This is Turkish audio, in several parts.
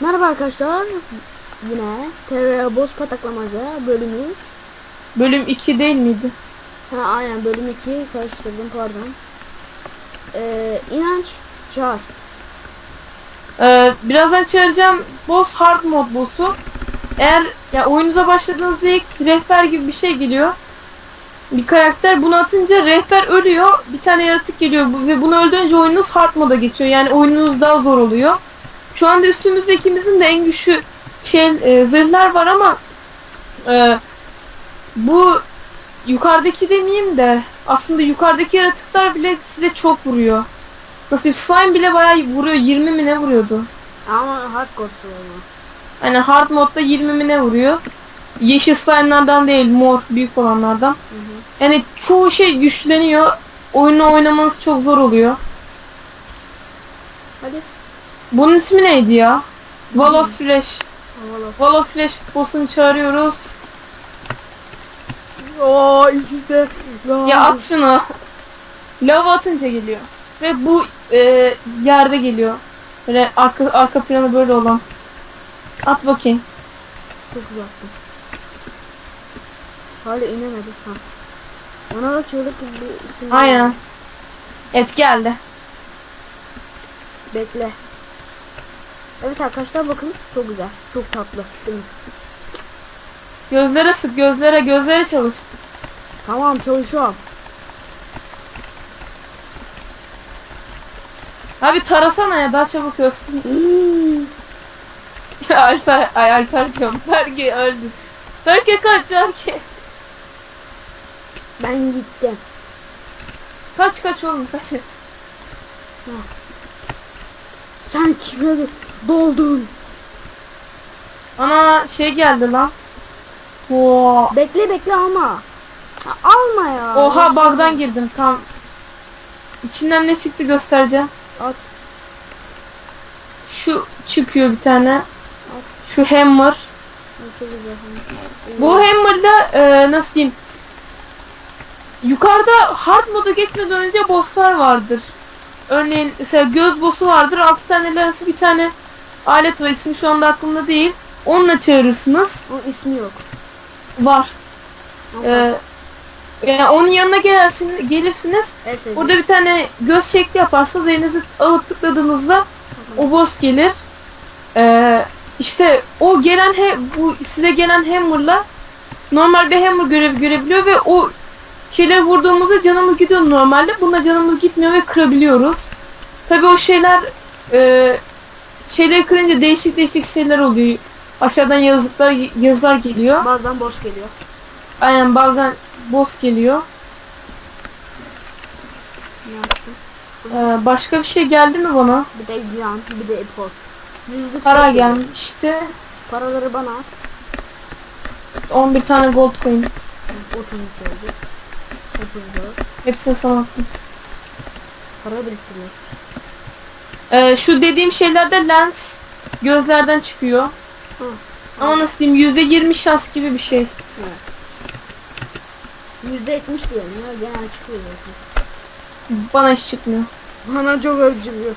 Merhaba arkadaşlar. Yine TR Boz Pataklamaca bölümü. Bölüm 2 değil miydi? Ha aynen bölüm 2 karıştırdım pardon. Ee, inanç çağır. Ee, birazdan çağıracağım boss hard mod boss'u. Eğer ya oyunuza başladığınızda ilk rehber gibi bir şey geliyor. Bir karakter bunu atınca rehber ölüyor. Bir tane yaratık geliyor ve bunu öldürünce oyununuz hard moda geçiyor. Yani oyununuz daha zor oluyor. Şu anda üstümüzde ikimizin de en güçlü şey e, zırhlar var ama e, bu yukarıdaki demeyeyim de aslında yukarıdaki yaratıklar bile size çok vuruyor. Nasıl slime bile bayağı vuruyor. 20 mi ne vuruyordu? Ama hardcore onu. Hani hard modda 20 mi ne vuruyor? Yeşil slime'lardan değil mor büyük olanlardan. Yani çoğu şey güçleniyor. Oyunu oynamanız çok zor oluyor. Hadi. Bunun ismi neydi ya? Wall of Flash. Havalı. Wall of Flash boss'unu çağırıyoruz. Oo işte. Ya at şunu. Lava atınca geliyor. Ve bu e, yerde geliyor. Böyle arka, arka planı böyle olan. At bakayım. Çok uzaktım. Hala inemedi. Ha. Ona da çığlık bir isim. Aynen. Evet geldi. Bekle. Evet arkadaşlar bakın çok güzel. Çok tatlı. Değil mi? Gözlere sık gözlere gözlere çalış. Tamam çalışıyorum. Abi tarasana ya daha çabuk ölsün. Hmm. Alper, ay Alper diyorum. Berge öldü. Berke kaç Berke. Ben gittim. Kaç kaç oğlum kaç. Sen kime doldun? Ana şey geldi lan. Oo. Bekle bekle alma. Ha, alma ya. Oha bug'dan girdim tam. İçinden ne çıktı göstereceğim. At. Şu çıkıyor bir tane. Şu hammer. Bu hammer'da e, nasıl diyeyim? Yukarıda hard moda geçmeden önce bosslar vardır. Örneğin mesela göz boss'u vardır. 6 tane arası bir tane alet var. İsmi şu anda aklımda değil. Onunla çağırırsınız. O ismi yok. Var. Ee, yani onun yanına gelirsin, gelirsiniz. evet, evet. Orada bir tane göz şekli yaparsınız. Elinizi alıp tıkladığınızda o boss gelir. Ee, işte o gelen he, bu size gelen hammer'la normal bir hammer görevi görebiliyor ve o şeyleri vurduğumuzda canımız gidiyor normalde. Bunda canımız gitmiyor ve kırabiliyoruz. Tabi o şeyler e, şeyleri kırınca değişik değişik şeyler oluyor. Aşağıdan yazıklar yazılar geliyor. Bazen boş geliyor. Aynen bazen boss geliyor. Ee, başka bir şey geldi mi bana? Bir de yan, bir de epos. Para gelmişti. Paraları bana at. 11 tane gold coin. 30 oldu. 34. Hepsini sana attım. Para biriktiriyor. Ee, şu dediğim şeylerde lens gözlerden çıkıyor. Hı. Ama nasıl diyeyim %20 şans gibi bir şey. Yüzde yetmiş diyorum ya. Genel çıkıyor zaten. Bana hiç çıkmıyor. Bana çok ölçülüyor.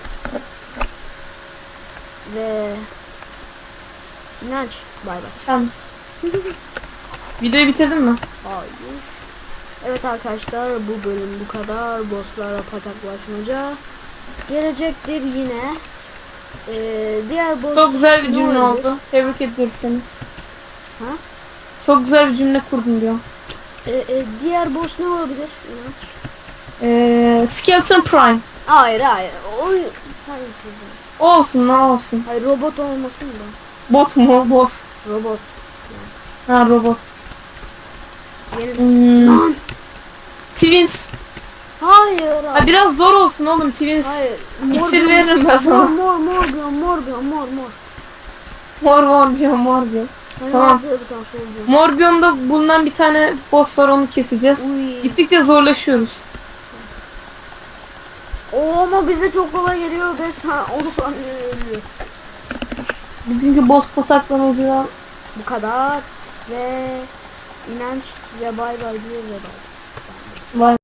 Ve inanç bay bay. Sen videoyu bitirdin mi? Hayır. Evet arkadaşlar bu bölüm bu kadar. Bosslarla pataklaşmaca. Gelecektir yine. Ee, diğer boss Çok güzel bir cümle oldu. Tebrik ediyoruz seni. Ha? Çok güzel bir cümle kurdun diyor. Ee, e, diğer boss ne olabilir? Ee, Skeleton Prime. Hayır hayır. O hayır. Olsun ne olsun. hayır robot olmasın da. Bot mu? Boss. Robot. Ha robot. Yeni... Hmm. Twins. Hayır. Ha, biraz zor olsun oğlum Twins. Hayır. İksir veririm ben sana. Mor mor mor diyor mor diyor mor mor. Mor mor diyor mor Tamam. Morbion'da bulunan bir tane boss var onu keseceğiz. Uy. Gittikçe zorlaşıyoruz. O ama bize çok kolay geliyor. 5 saniye 10 saniye ölüyor. Bugünkü boss pataklamamızı Bu kadar. Ve inanç ve bay bay diyor ve bay.